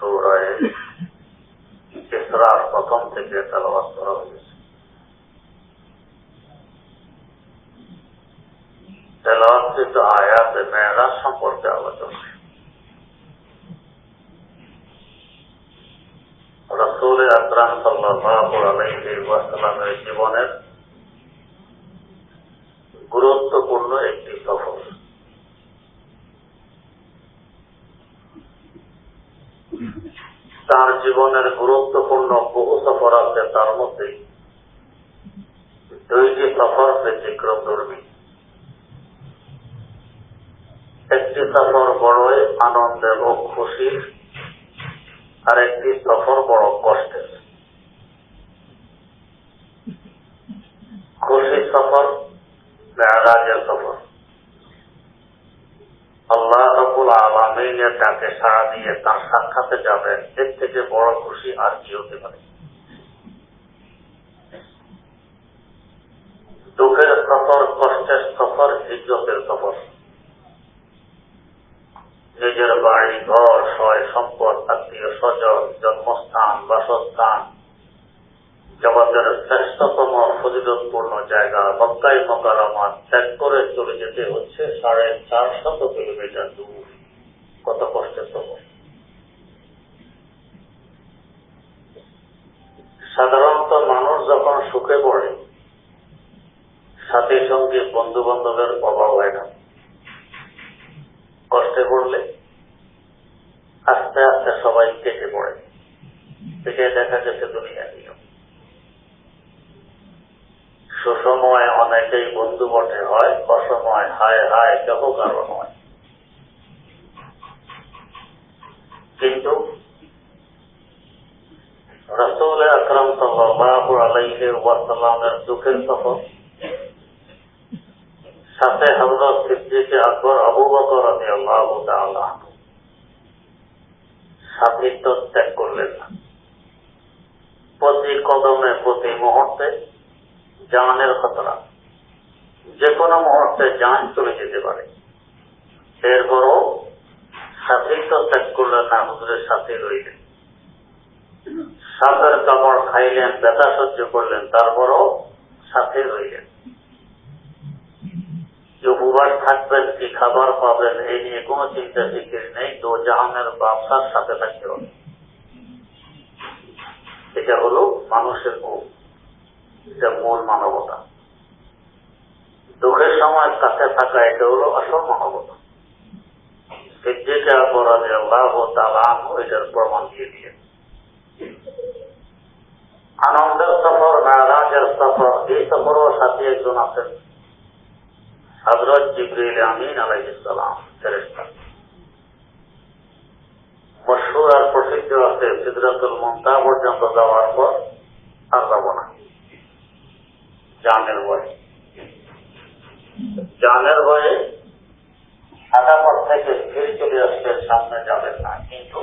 সৌরায় ইসরার প্রথম থেকে তেলাবাস করা হয়েছে। তেলাওয়াতকৃত আয়াতে মেয়েরাজ সম্পর্কে আলোচনা। রসুল আকরাম ওয়াসাল্লামের জীবনের গুরুত্বপূর্ণ একটি সফর। তার জীবনের গুরুত্বপূর্ণ বহু সফর আছে তার মধ্যে। দুইটি সফর ব্যতিক্রম ধর্মী। একটি সফর বড়ই আনন্দের ও খুশির, আর একটি সফর বড় কষ্টের। খুশির সফর, মেয়ারাজের সফর। ডাকে সাড়া দিয়ে তার সাক্ষাতে যাবেন এর থেকে বড় খুশি আর কি হতে পারে? দুঃখের সফর, কষ্টের সফর হিজতের সফর। নিজের বাড়ি, ঘর, সয়, সম্পদ, আত্মীয়, স্বজন, জন্মস্থান, বাসস্থান, জগতের শ্রেষ্ঠতম, ফজিলতপূর্ণ জায়গা মক্কাই মকারামা ত্যাগ করে চলে যেতে হচ্ছে সাড়ে চার শত কিলোমিটার দূর। কত সফর সাধারণত মানুষ যখন সুখে পড়ে, সাথে সঙ্গে বন্ধু বান্ধবের অভাব হয় না। কষ্টে পড়লে আস্তে আস্তে সবাই কেটে পড়ে। কেটে দেখা গেছে দুনিয়া নিয়ম। সুসময় অনেকেই বন্ধু বটে হয়, অসময় হায় হায় কেহ কারণ হয় কিন্তু রসুল আকরম ওয়াসাল্লামের দুঃখের সফর সাথে হজরত সিদ্দিকে আকবর, আবু বকর আমি আল্লাহ সাথিত্ব ত্যাগ করলেন প্রতি কদমে, প্রতি মুহূর্তে জানের খতরা যে কোনো মুহূর্তে জান চলে যেতে পারে। এরপরও সাথিত্ব ত্যাগ করলেন না, হুজুরের সাথে রইলেন। সাপের কাপড় খাইলেন, ব্যথা সহ্য করলেন, তারপরও সাথে রইলেন। যে উপবাস থাকবেন, কি খাবার পাবেন এই নিয়ে কোনো চিন্তা ফিকির নেই দো জাহানের ব্যবসার সাথে থাকতে হবে। এটা হলো মানুষের মুখ এটা মূল মানবতা। দুঃখের সময় কাছে থাকা, এটা হলো আসল মানবতা। সিদ্দিকে অপরাধে আল্লাহ তালাম এটার প্রমাণ দিয়ে দিয়ে আনন্দের সফর মেয়ারাজের সফর, এই সফরও সাথে একজন আছেন। হজরত জিবরিল আমিন আলাইসালাম ফেরেস্তা মশুর আর প্রসিদ্ধ আছে সিদ্ধাতুল মন্তা পর্যন্ত যাওয়ার পর আর যাব না। জানের ভয়ে। জানের ভয়ে সাদা পথ থেকে ফিরে চলে আসলে সামনে যাবেন না। কিন্তু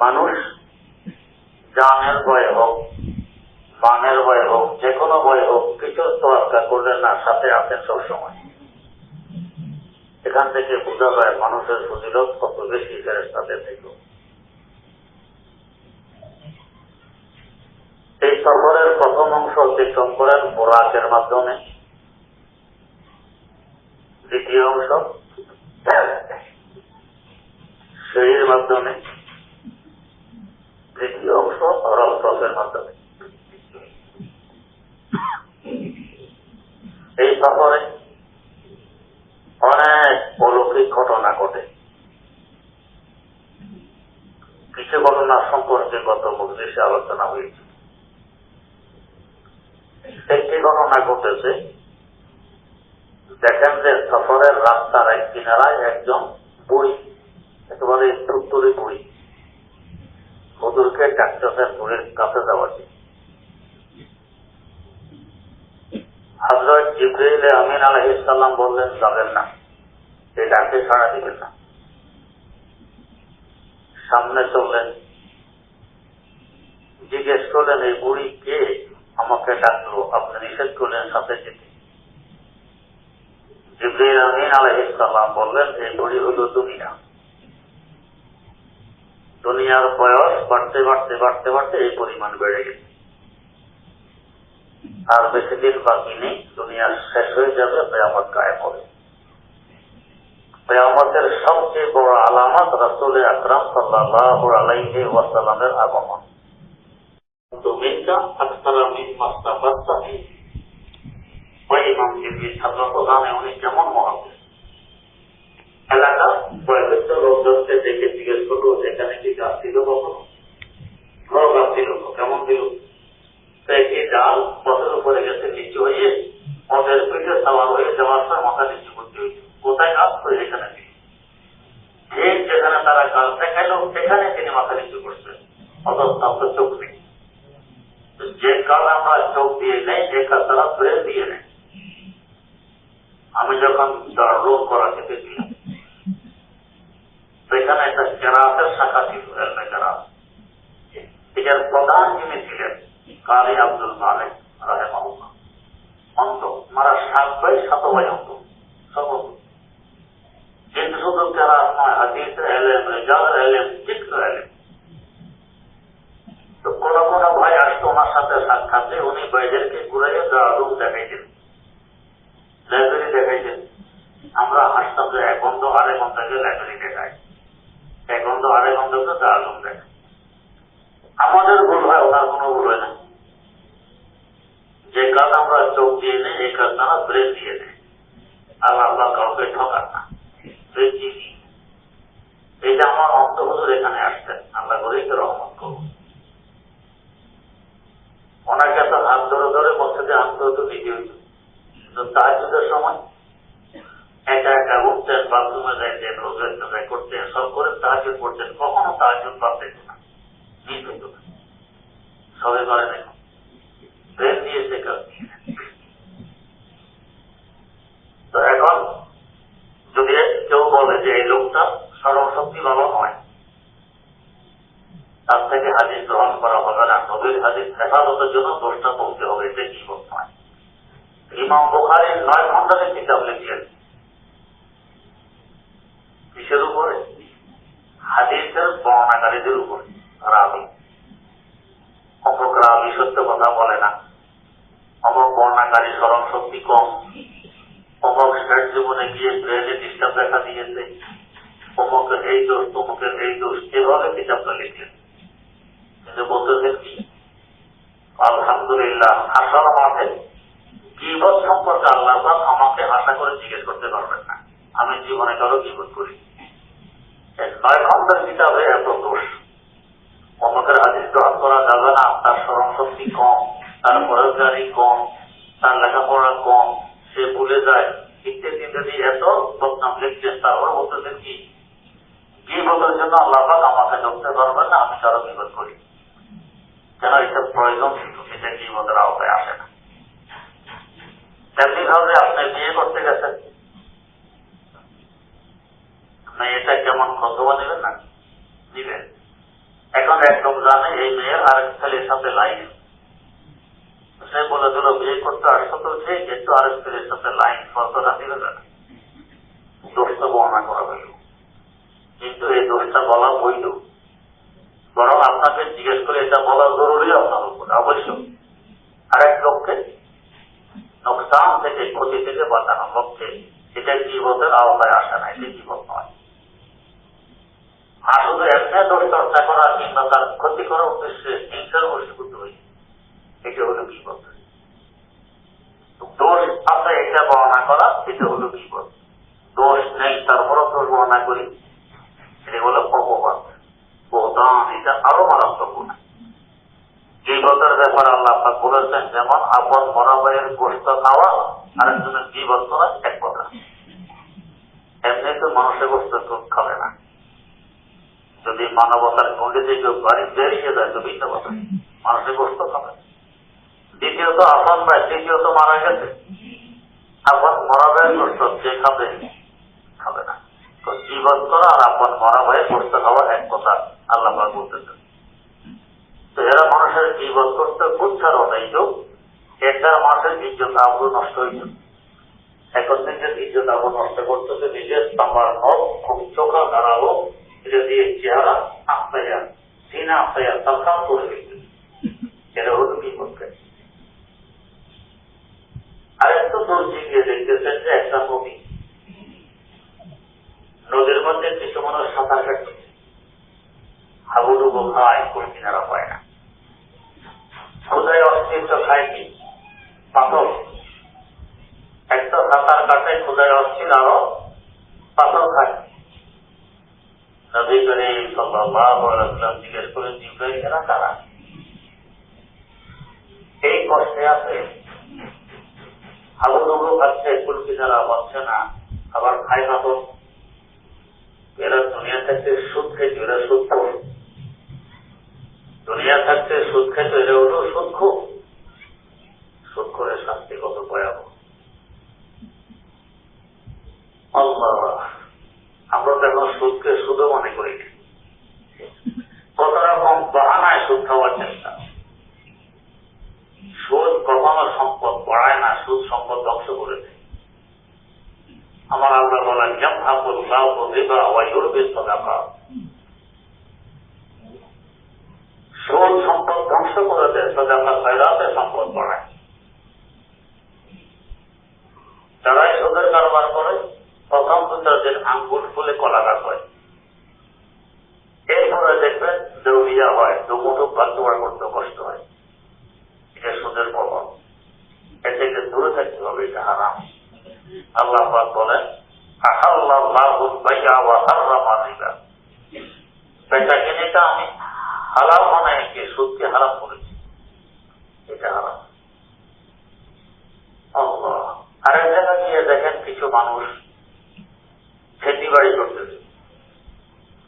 মানুষ জানের ভয়ে হোক মানের ভয় হোক, যে কোনো ভয় হোক, কিছু তোয়াক্কা করলেন না, সাথে আছেন সবসময়। এখান থেকে বোঝা যায়, মানুষের ফজিলত কত বেশি ফেরেস্তাদের থেকে। এই সফরের প্রথম অংশ অতিক্রম করেন বোরাকের মাধ্যমে। দ্বিতীয় অংশ সিঁড়ির মাধ্যমে। অংশ রক্তের মাধ্যমে। এই সফরে অনেক অলৌকিক ঘটনা ঘটে। কিছু ঘটনা সম্পর্কে গত মজলিসে আলোচনা হয়েছে। একটি ঘটনা ঘটেছে। দেখেন যে সফরের রাস্তার এক কিনারায় একজন বুড়ি, একেবারে তুত্তুরি বুড়ি হুজুরকে ডাক্তারের বুড়ির কাছে যাওয়া হজরত জিব্রাইল আমিন আলহিসাল্লাম বললেন, যাবেন না। এই ডাকে সাড়া দিবেন না। সামনে চললেন। জিজ্ঞেস করলেন, এই বুড়ি কে? আমাকে ডাকলো। আপনি নিষেধ করলেন সাথে যেতে। জিব্রাইল আমিন আলহিসাল্লাম বললেন, এই বুড়ি হল দুনিয়া। দুনিয়ার বয়স বাড়তে বাড়তে বাড়তে বাড়তে এই পরিমাণ বেড়ে গেছে। আর বেশি দিন বাকি নেই, দুনিয়া শেষ হয়ে যাবে, কেয়ামত গায়ে হবে। কেয়ামতের সবচেয়ে বড় আলামত রসুল আকরাম সাল্লাহ আলাইহি ওয়াসাল্লামের আগমন। মিন মাস্তাবাস্তাহি ওই ইমাম জিবি ছাত্র প্রধানে, উনি কেমন মহাবিস করল এখানে কি গাছ ছিল কখনো? বড় গাছ ছিল কেমন ছিল? তো একটি ডাল পথের উপরে গেছে, নিচু হয়ে পথের পিঠে সাওয়ার হয়ে যাওয়ার সময় মাথা নিচু করতে হয়েছে। কোথায় গাছ করে ছিল ঠিক যেখানে তারা গাছ দেখাইলো, সেখানে তিনি মাথা নিচু করছেন। অথচ তার চোখ নেই। যে কাজ আমরা চোখ দিয়ে নেই, যে কাজ তারা ব্রেন দিয়ে নেই। আমি যখন রোগ করা খেতেছিলাম সেখানে একটা কেরাতের শাখা ছিল এলমে কেরাত। এটার প্রধান যিনি ছিলেন, কালী আব্দুল মালিক রাহেমাউল্লাহ অন্ত, মারা সাত ভাই সাত ভাই অন্ত সর্বত কিন্তু শুধু কেরাত নয়, হাদিস, এলেম, রেজাল, এলেম চিত্র এলেম। তো কোন কোন ভাই আসতো ওনার সাথে সাক্ষাতে, উনি ভাইদেরকে ঘুরাইয়ে রুম দেখাইতেন। লাইব্রেরি দেখাইছেন আমরা যে এক ঘণ্টা, আড়াই ঘন্টাকে লাইব্রেরি দেখাই এক ঘণ্টা, আড়াই ঘন্টাকে দারুম দেখাই আমাদের ভুল হয়, ওনার কোনো ভুল হয় না। যে কাজ আমরা চোখ দিয়ে নেই, এই কাজ তারা ব্রেন দিয়ে নেই। আল্লাহ আল্লাহ কাউকে ঠকান না। ব্রেন দিয়ে দিই এইটা আমার অন্ত হুজুর এখানে আসতেন আল্লাহ করেই রহমত করব ওনাকে তো হাত ধরে ধরে বলছে যে হাত ধরে তো নিজে হইত কিন্তু তাহাজুদের সময় একা একা উঠতেন, বাথরুমে যাইতেন চোখায় করতেন, সব করে তাহাজুদ করতেন কখনো তাহাজুদ বাদ দিত না না সবে করে ব্রেন দিয়েছে কাজ তো এখন যদি কেউ বলে যে এই লোকটা সর্বশক্তি বাবা নয়, তার থেকে হাদিস গ্রহণ করা হবে না। নবীর হাদিস হেফাজতের জন্য দোষটা পৌঁছে হবে, এটা কি বলতে হয়? ইমাম বোখারির নয় ঘণ্টার কিতাব লিখছেন কথা বলে না। অমুক বর্ণাকারী স্মরণ শক্তি কম। অমুক শেষ জীবনে গিয়ে ব্রেনে ডিস্টার্ব দেখা দিয়েছে। অমুকের এই দোষ তমুকের এই দোষ, এভাবে কিতাবটা লিখলেন কিন্তু বলতেছেন কি? আলহামদুলিল্লাহ আসার মাঠে জীবন সম্পর্কে আল্লাহ আমাকে আশা করে জিজ্ঞেস করতে পারবেন না। আমি জীবনে কারও জীবন করি নয় ঘণ্টার কিতাবে এত দোষ। অমুকের হাদিস গ্রহণ করা যাবে না তার স্মরণ শক্তি কম তার প্রয়োগকারী কম তার লেখাপড়া কম সে ভুলে যায় ইত্যাদি ইত্যাদি এত বদনাম লিখছেন তারপরে বলতেছেন কি জীবনের জন্য আল্লাহ পাক আমাকে ধরতে পারবেন না আমি কারও বিপদ করি কেন এটা প্রয়োজন কিন্তু এটা জীবনের আওতায় আসে না তেমনি ভাবে আপনি বিয়ে করতে গেছেন আপনি এটা কেমন খতবা নেবেন না নিবেন এখন এক লোক জানে এই মেয়ের আরেক ছেলের সাথে লাইন সে বলে দিল বিয়ে করতে আসতো তো ঠিক একটু আরেক ছেলের সাথে লাইন ফলটা দিবে না দোষটা বর্ণনা করা হইল কিন্তু এই দোষটা বলা বৈধ বরং আপনাকে জিজ্ঞেস করে এটা বলা জরুরি আপনার উপরে অবশ্যই আরেক লোককে নোকসান থেকে ক্ষতি থেকে বাঁচানোর লক্ষ্যে এটা জীবতের আওতায় আসে না, এটা জীবন নয় আর শুধু এমনি দোষ চর্চা করা কিংবা তার ক্ষতি করার উদ্দেশ্যে হিংসার বসীভূত হই এটা হলো বিপদ দোষ আছে এটা বর্ণনা করা, এটা হলো বিপদ দোষ নেই, তারপরও দোষ বর্ণনা করি। এটা হলো অপবাদ। বোহতান এটা আরও মারাত্মক গুণা জীবতের ব্যাপারে আল্লাহ বলেছেন, যেমন আপন মরাবাইয়ের গোস্ত খাওয়া আর একজনের জীবন এক কথা। এমনি তো মানুষের গোস্ত কেউ খাবে না। যদি মানবতার গণ্ডিতে কেউ বাড়ি বেরিয়ে যায়, তো ভিন্ন কথা। মানুষের গোস্ত খাবে দ্বিতীয়ত আপন ভাই তৃতীয়ত মারা গেছে। আপন মরাবাইয়ের গোস্ত যে খাবে খাবে না। তো জীবন করা আর আপন মরা ভাইয়ের গোস্ত খাওয়া এক কথা আল্লাহ বলতেছেন। তো এরা মানুষের জীবন করতে বুঝছাড়ও নেই এটা মানুষের ইজ্জত আবরু নষ্ট হয়েছে এখন নিজের ইজ্জত আবরু নষ্ট করতেছে, নিজের তামার হক, খুব চোখা দাঁড়াবো এটা দিয়ে চেহারা আঁকড়াইয়া সিনা আঁকড়াইয়া সালখান করে এটা হলো কি করতে আর একটু দূর গিয়ে দেখতেছেন যে একটা নদী নদীর মধ্যে কিছু মানুষ সাঁতার কাটছে হাবুডুবু খায় কোন কিনারা পায় না ক্ষুদায় অস্তিত্ব খায় কি পাথর একটা সাঁতার কাটে ক্ষুদায় অস্থির আরও পাথর খায় নবী করে সাল্লাম জিজ্ঞেস করে জিব্রাইল এরা তারা এই কষ্টে আছে হাবুডুবু খাচ্ছে কুল কিনারা পাচ্ছে না, আবার খায় পাথর এরা দুনিয়া থাকতে সুদ খেয়েছে এরা সুদ খাবে। দুনিয়া থাকতে সুদ খেতে এরা হলো সুদ খুব। সুদ করে শাস্তি কত ভয়াবহ। আমরা তো এখন সুদকে সুদও মনে করি না। কত রকম বাহানায় সুদ খাওয়ার চেষ্টা। সুদ কখনো সম্পদ বাড়ায় না, সুদ সম্পদ ধ্বংস করে আমার আল্লাহ বলেন যেম হাবুল্লাহ রিবা ওয়াইউরবিস সদাকা। সুদ সম্পদ ধ্বংস করে দেয় সদাকা খয়রাতে সম্পদ বাড়ায় যারাই সুদের কারবার করে, প্রথম দু চার দিন আঙ্গুল ফুলে কলা গাছ হয়। দেউলিয়া হয় মুঠো বাগদোয়ার করতে কষ্ট হয়। এটা সুদের প্রভাব এ থেকে দূরে থাকতে হবে, এটা হারাম। আল্লাহ বলেন আমি হালাল হারাম করেছি। এটা হারাম। আরেক জায়গায় গিয়ে দেখেন কিছু মানুষ খেতি বাড়ি করতেছে।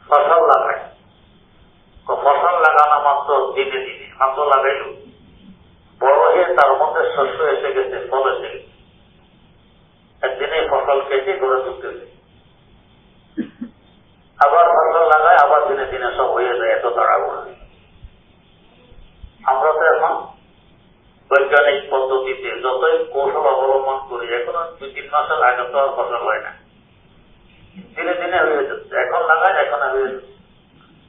ফসল লাগায়। ফসল লাগানো মাত্র দিনে দিনে, মাত্র লাগাইল বড় হয়ে তার মধ্যে শস্য এসে গেছে, ফল এসে গেছে। একদিনে ফসল কেটে ঘরে ঢুকতেছে আবার ফসল লাগায়, আবার দিনে দিনে সব হয়ে যায়, এত তাড়াহুড়ো। আমরা তো এখন বৈজ্ঞানিক পদ্ধতিতে যতই কৌশল অবলম্বন করি, এখন দুই তিন মাসের আগে তো আর ফসল হয় না। দিনে দিনে হয়ে যাচ্ছে, এখন লাগায়, এখন হয়ে যাচ্ছে।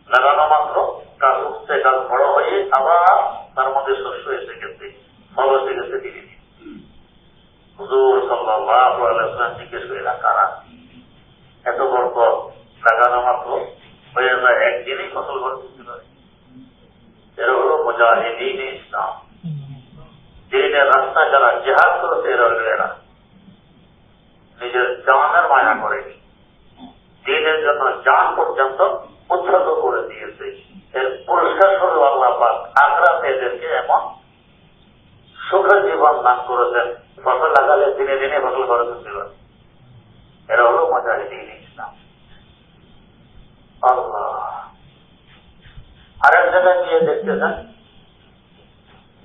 লাগানো মাত্র। গাছ উঠছে গাছ বড় হয়ে আবার তার মধ্যে শস্য এসে গেছে। ফল এসে গেছে সাল্লাল্লাহু আলাইহি জিজ্ঞেস করে কারা? এত পথ লাগানো মাত্র। হয়ে যায় একদিনেই ফসল ঘর তুলতে পারে এরা হলো মুজাহিদিন ইসলাম। দিনের রাস্তা যারা জেহাদ করেছে, এরা হলো এরা। নিজের জানের মায়া করেনি। দিনের জন্য জান পর্যন্ত উৎসর্গ করে দিয়েছে। এর পুরস্কার স্বরূপ আল্লাহ পাক আগ্রাতে এদেরকে এমন সুখের জীবন দান করেছেন। ফসল লাগালে দিনে দিনে ফসল করে তুলতে পারে। এরা হলো মজাহিদিন ইসলাম। আল্লাহ। আরেক জায়গায় গিয়ে দেখতেছেন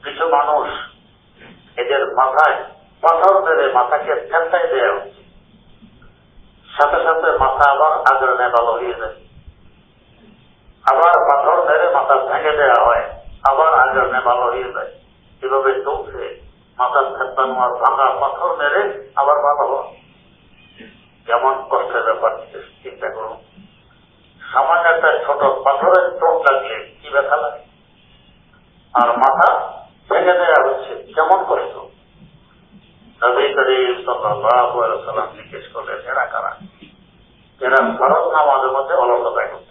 কিছু মানুষ এদের মাথায় পাথর মেরে মাথাকে ঠেলটাই দেওয়া হচ্ছে। সাথে সাথে মাথা আবার আগের নেবালো হয়ে যায় আবার পাথর মেরে মাথা ভেঙে দেওয়া হয়, আবার আগের নেবালো হয়ে যায়। এভাবে চলছে। মাথার ফেতানো আর ভাঙা পাথর মেরে আবার ভালো হয়। কেমন কষ্টের ব্যাপার চিন্তা করুন। সামান্য একটা ছোট পাথরের চোট লাগলে কি ব্যথা লাগে? আর মাথা ভেঙে দেওয়া হচ্ছে কেমন কষ্ট জিজ্ঞেস করলেন, এরা কারা? এরা ফরজ নামাজের মধ্যে অলসতা করত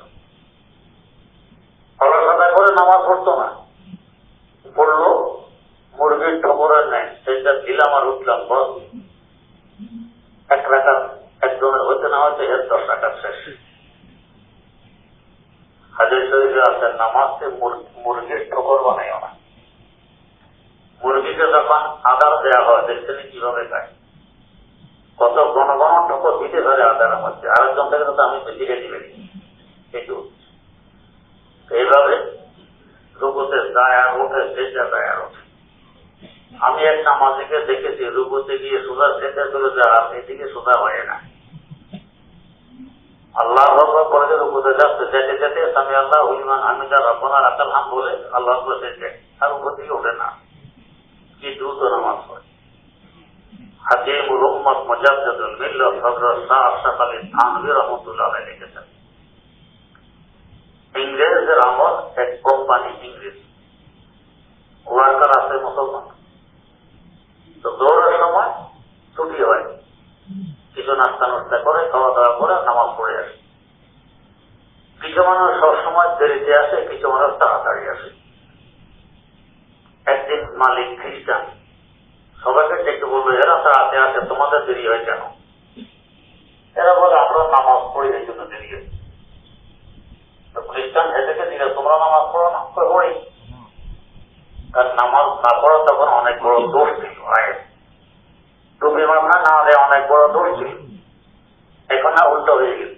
অলসতা করে নামাজ পড়তো না। পড়ল, মুরগির ঠোকরের নেই সেটা দিলাম আর উঠলাম, বস। এক রাখা একজনের হইতে না হইতে এর দশ রাখা শেষ। হাজার শরীফে আছে নামাজকে মুরগির ঠোকর বানাইও না। মুরগিকে যখন আদার দেওয়া হয়, দেখছেন কীভাবে খায়? কত ঘন ঘন ঠোকর দিতে পারে আদারের মধ্যে। আরেকজন থেকে তো আমি বেশি খেতে পারি একটু এইভাবে রুকুতে যায় আর ওঠে সেটা যায় আর ওঠে। আমি একটা নামাজিকে দেখেছি, রুকুতে গিয়ে সোজা সেটা চলে যায় আর এদিকে সোজা হয় না। আল্লাহ ভগবান করে রুকুতে যাচ্ছে, যেতে যেতে স্বামী আল্লাহ হুলিমান হামিদা রব্বানা রাখাল হাম বলে আল্লাহ সেটা আর উপর ওঠে না। কি দ্রুত নামাজ হয়। হাকিমুল উম্মত মুজাদ্দিদুল মিল্লাত হযরত শাহ আশরাফ আলী থানভী রাহমাতুল্লাহ লিখেছেন। ইংরেজদের আমল এক কোম্পানি ইংরেজ ওয়ার্কার আছে মুসলমান। তো দৌড়ের সময় ছুটি হয়। কিছু নাস্তা নাস্তা করে, খাওয়া দাওয়া করে, নামাজ পড়ে আসে। কিছু মানুষ সবসময় দেরিতে আসে, কিছু মানুষ তাড়াতাড়ি আসে। একদিন মালিক খ্রিস্টান সবাইকে ডেকে বলবে এরা তাড়াতে আসে, তোমাদের দেরি হয় কেন? এরা বলে, আমরা নামাজ পড়ি, এই জন্য দেরি হয় তো খ্রিস্টান এদেরকে দিলে তোমরা নামাজ পড়ো কই পড়ি কারণ নামাজ না পড়া তখন অনেক বড় দোষ ছিল টুপি মাথা না হলে অনেক বড় দোষ ছিল। এখন না উল্টো হয়ে গেল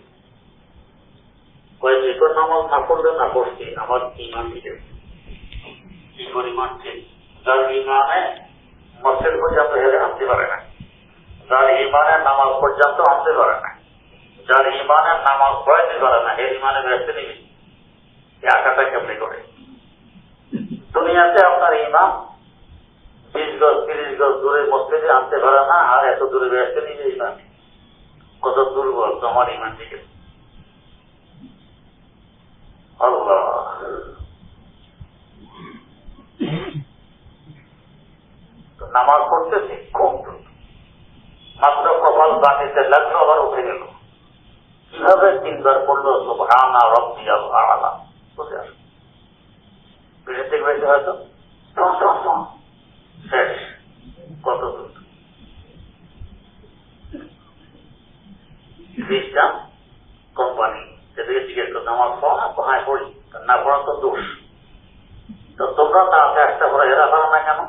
কয়েক তোর নামাজ না পড়লে না পড়ছি আমার ইমান আছে কি পরিমাণ ঠিক যার ইমানে মসজিদ পর্যন্ত হেলে আনতে পারে না। যার ইমানের নামাজ পর্যন্ত আনতে পারে না। যার ইমানের নামাজ পড়াইতে পারে না, এর ইমানে ব্যস্ত নিবি আঁকাটা কেমনি করে। দুনিয়াতে আপনার ইমাম বিশ গজ, তিরিশ গজ দূরে মসজিদে আনতে পারে না, আর এত দূরে ব্যস্ত নিবে ইমান কত দুর্বল তোমার ইমান তো নামাজ পড়তেছি, খুব দ্রুত। মাত্র কপাল বানিতে লাগল, আবার উঠে গেল। কীভাবে তিনবার পড়ল সুবহানা রব্বিয়াল আলা। বুঝে আসো পিঠের হয়তো। শেষ। কত দূর? খ্রিস্টান কোম্পানি। সেদিকে জিজ্ঞেস করতো, আমার ফোন হ্যাঁ পড়ি? না পড়া তো দোষ। তো তোমরা তাড়াতাড়ি আসতে পারো, এরা পারো না কেন?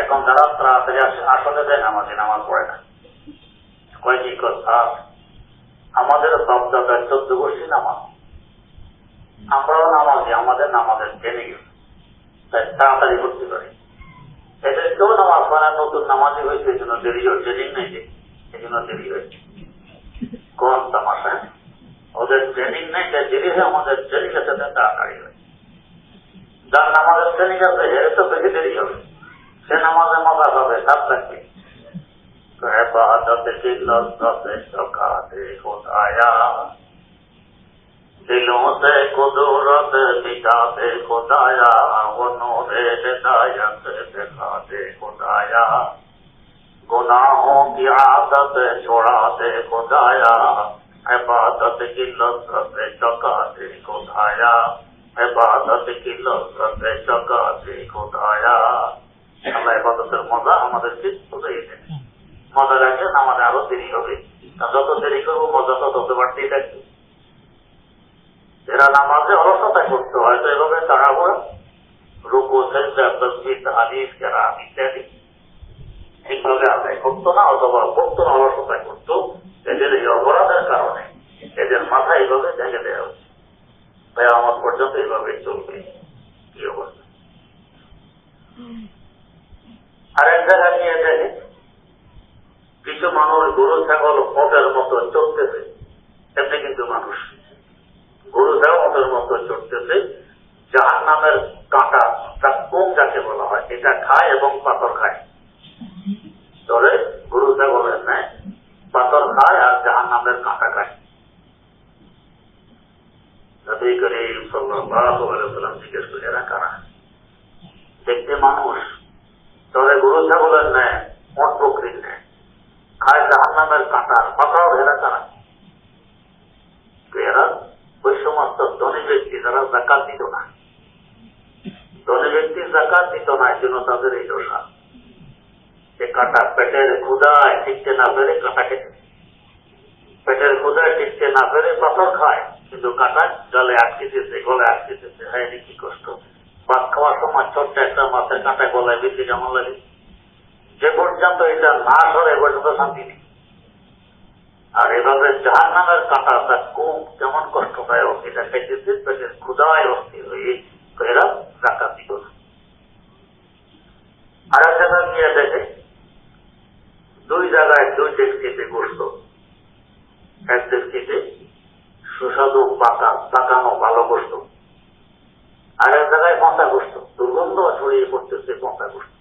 এখন যারা তাড়াতাড়ি আসে, আসলে দেয় নামাজে, নামাজ পড়ে না। কয়, কি কথা? আমাদের বাপদাদা চোদ্দ গোষ্ঠী নামাজ। আমরাও নামাজি, আমাদের নামাজের ট্রেনে গেছে তাড়াতাড়ি করতে পারি। এদের কেউ নামাজ পড়ে নতুন নামাজি হয়েছে, এই জন্য দেরি হয় ট্রেনিং নেই যে, এই জন্য দেরি হয়েছে। কোন তামাশা? ওদের ট্রেনিং নেই যে দেরি হয় আমাদের ট্রেনিং আছে তাড়াতাড়ি হয়। যার নামাজের ট্রেনিং আছে, এর তো বেশি দেরি হবে। সে নামাজে মজা হবে সাত থাকবে। বাহাদতে তিন সকাল সকালে কোথায় دلوں سے قدرت دکھا خدایا وہ نور ہدایت خدایا۔ گناہوں کی عادت چھوڑا دے خدایا۔ عبادت کی لذت چکا دے خدایا۔ عبادت کی لذت چکا دے خدایا۔ আমরা এবাদতের মজা আমাদের বোঝাই দেয় মজা রাখেন আমাদের আরো দেরি হবে যত দেরি করবো মজা তত বাড়তেই থাকবে এরা নামাজে অলসতা করতে হয়তো এভাবে তাড়াহুড়া রুকু, সেজদা তসবিদ হাদিস কেরাম ইত্যাদি ঠিকভাবে আদায় করতো না অথবা করতো না অলসতা করতো এদের এই অপরাধের কারণে। এদের মাথা এইভাবে ভেঙে দেওয়া হচ্ছে। তাই আমার পর্যন্ত এইভাবে চলবে। কি অবস্থা? আর এক জায়গায় নিয়ে দেখে, কিছু মানুষ গরু, ছাগল মতের মতো চলতেছে এমনি কিন্তু মানুষ গরু মতের মতো নামের কাঁটা তার কোন যাকে বলা হয়, এটা খায় এবং পাথর খায়। নেয় পাথর খায় আর নামের কাঁটা খায়। নবী করিম ওয়াসাল্লাম জিজ্ঞেস এরা কারা? দেখতে মানুষ। তবে গরু ছাগলের নেয় মঠ প্রকৃতির। নেয় খায় জাহান নামের কাঁটার পাতাও এরা কারা তো এরা ওই সমস্ত ধনী ব্যক্তি যারা জাকাত দিত না। ধনী ব্যক্তি জাকাত দিত না, এই জন্য তাদের এই দশা। সে কাঁটা পেটের ক্ষুদায় টিকতে না পেরে কাঁটা খেতে। পেটের ক্ষুদায় টিকতে না পেরে পাথর খায়, কিন্তু কাটা জলে আটকে দিতে গলে আটকে দিতে হ্যাঁ কি কষ্ট। ভাত খাওয়ার সময় ছোট্ট একটা মাছের কাঁটা গলায় বেশি কেমন লাগে? যে পর্যন্ত এটা না ধরে পর্যন্ত শান্তি নেই। এভাবে জাহান নামের কাঁটা তার কুম কেমন কষ্টদায়ক এটা খাইতেছে পেটের ক্ষুদায় অস্থির হয়ে এরা জাকাত দিত আর এক জায়গায় নিয়ে দেখে। দুই জায়গায় দুই ডেস্কিতে গোস্ত। এক ডেস্কিতে সুস্বাদু পাকা পাকানো ভালো গোস্ত। আর এক জায়গায় পচা গোস্ত। দুর্গন্ধ ছড়িয়ে পড়তেছে পচা গোস্ত।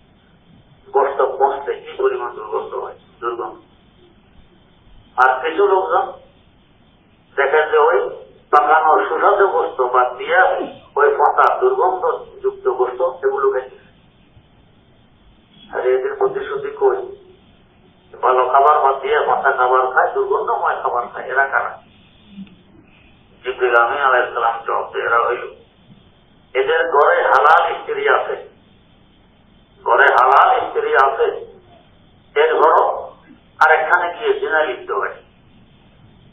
গোস্ত পচতে কি পরিমাণ দুর্গন্ধ হয়? দুর্গন্ধ। আর কিছু লোকজন দেখেন যে ওই পাকানো সুস্বাদু বস্তু বাদ দিয়ে ওই পচা দুর্গন্ধ যুক্ত বস্তু এগুলো খাইছে আর এদের প্রতিশ্রুতি কই? ভালো খাবার বাদ দিয়ে পচা খাবার খায়, দুর্গন্ধময় খাবার খায়, এরা কারা? জিবরিল আমি আলাইসালাম জবাব এরা হইল। এদের ঘরে হালাল স্ত্রী আছে। ঘরে হালাল স্ত্রী আছে। এর ঘরও আরেকখানে গিয়ে জিনা লিপ্ত হয়।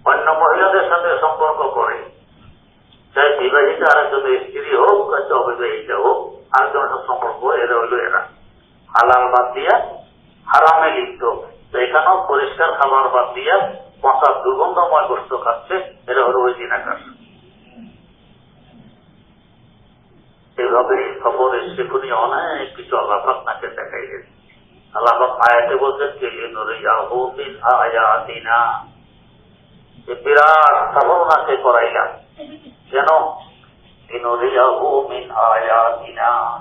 অন্য মহিলাদের সাথে সম্পর্ক করে। চাই বিবাহিত আরেকজনের স্ত্রী হোক চাই অবিবাহিত হোক আরেকজনের সাথে সম্পর্ক এরা হইল এরা। হালাল বাদ দিয়া হারামে লিপ্ত। তো এখানেও পরিষ্কার খাবার বাদ দিয়া পচা দুর্গন্ধময় বস্তু খাচ্ছে, এরা হলো ওই জিনাকার। এভাবে খবরের সেগুলি অনেক কিছু আল্লাহ আপনাকে দেখাইলেন। আল্লাহ আয়াতে বলছেন যে আয়াতিনা। যে বিরাট সাধনাকে করাইলাম। কেন?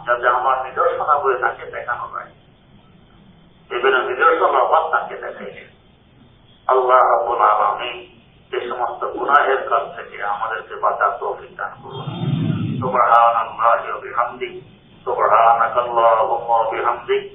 যাতে আমার নিদর্শনা করে তাকে দেখানো যায়। বিভিন্ন নিদর্শন অভাব তাকে দেখাইলেন আল্লাহ আব্বুল আলমী এই সমস্ত গুনাহের কাছ থেকে আমাদেরকে বাঁচার তৌফিক দান করুন। সুবহানাল্লাহি ওয়া বিহামদিহি। সুবহানাকাল্লাহুম্মা ওয়া বিহামদিহি।